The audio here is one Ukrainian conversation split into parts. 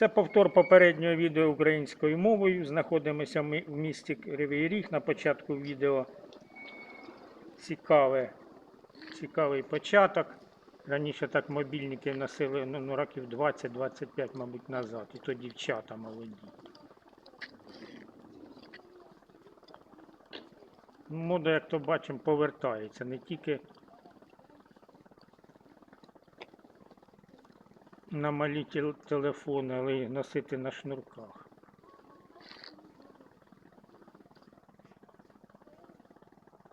Це повтор попереднього відео українською мовою. Знаходимося ми в місті Кривий Ріг. На початку відео цікаве, цікавий початок. Раніше так мобільники носили ну, ну, років 20-25, мабуть, назад. І то дівчата молоді. Мода, як то бачимо, повертається. Не тільки на малі телефони, але й носити на шнурках.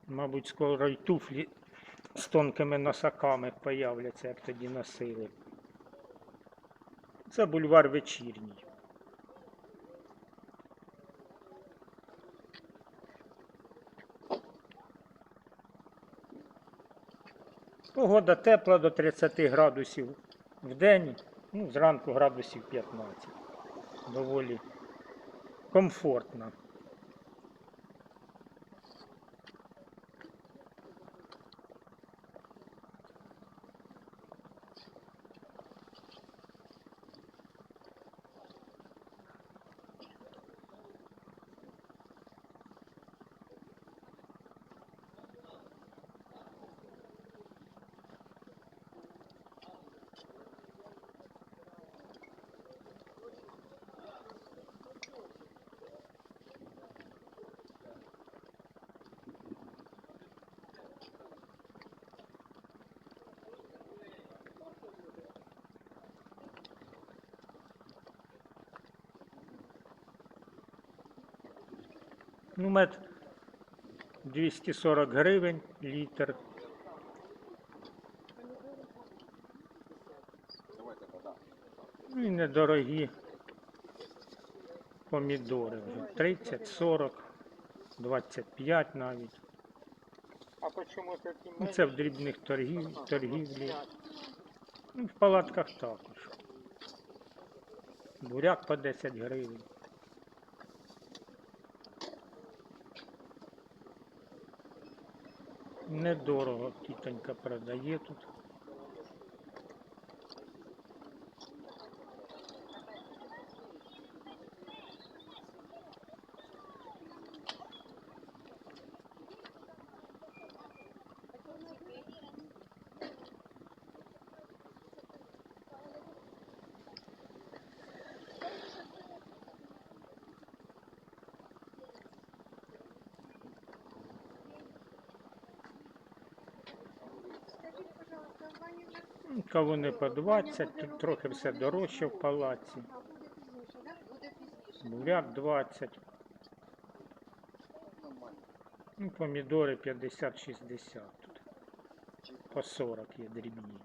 Мабуть, скоро й туфлі з тонкими носаками появляться, як тоді носили. Це бульвар вечірній. Погода тепла до 30 градусів в день, ну, зранку градусів 15. Доволі комфортно. Ну, мед 240 гривень літр. Ну і недорогі помідори вже 30, 40, 25 навіть. А почему такі Ну, це в дрібних торгів, торгівлі. Ну, в палатках також. Буряк по 10 гривень. Недорого тітонька продає тут. Кавуни по 20, тут трохи все дорожче в палаці. Буряк 20. Ну, помідори 50-60 тут. По 40 є дрібні.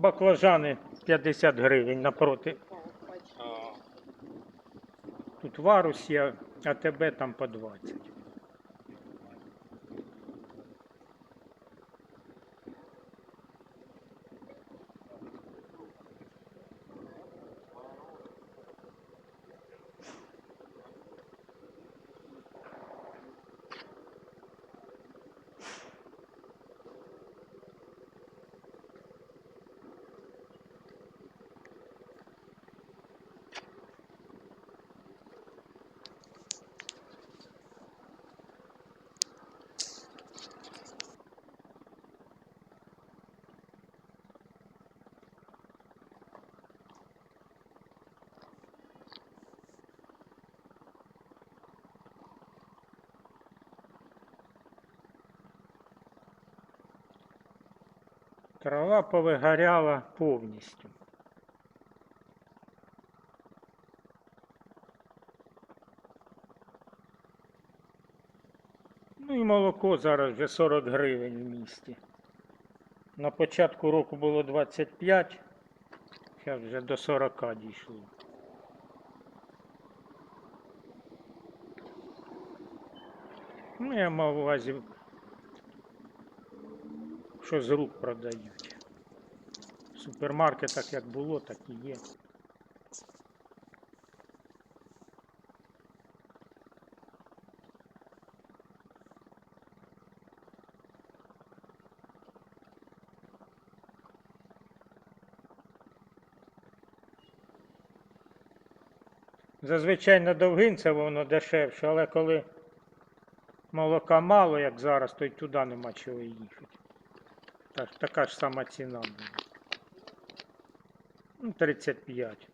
Баклажани 50 гривень напроти. Тут варус є, а тебе там по 20. Трава повигоряла повністю. Ну і молоко зараз вже 40 гривень в місті. На початку року було 25, зараз вже до 40 дійшло. Ну, я мав увазі що з рук продають. В супермаркетах як було, так і є. Зазвичай на довгинце воно дешевше, але коли молока мало, як зараз, то й туди нема чого їхати. Так, така ж сама ціна. Ну, 35.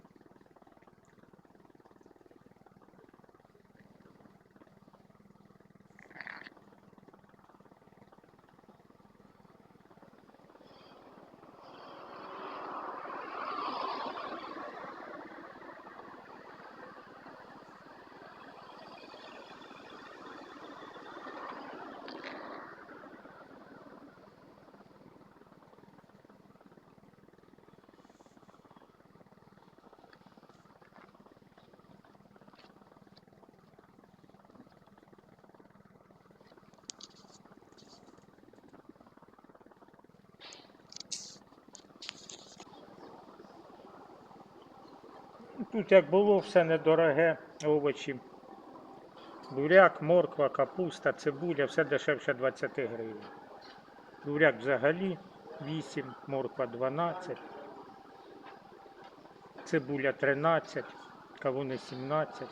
Тут як було все недороге, овочі. Буряк, морква, капуста, цибуля, все дешевше 20 гривень. Буряк взагалі 8, морква 12, цибуля 13, кавуни 17.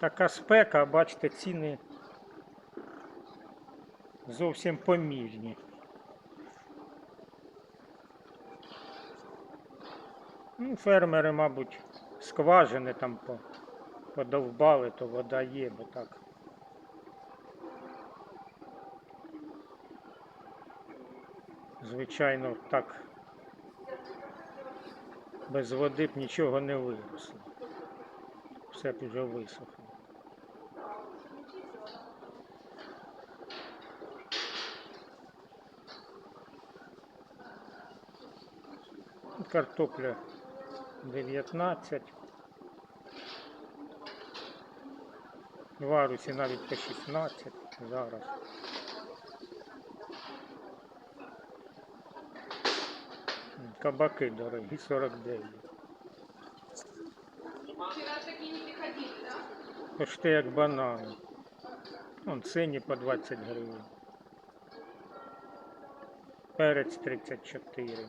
Така спека, бачите, ціни зовсім помірні. Ну, фермери, мабуть, скважини там подовбали, то вода є, бо так. Звичайно, так без води б нічого не виросло. Все б вже висохло. Картопля 19. В Арусі навіть по 16 зараз. Кабаки дорогі, 49. Вчера такие не приходили, да? Почти як банани. Вон сині по 20 гривень. Перець 34.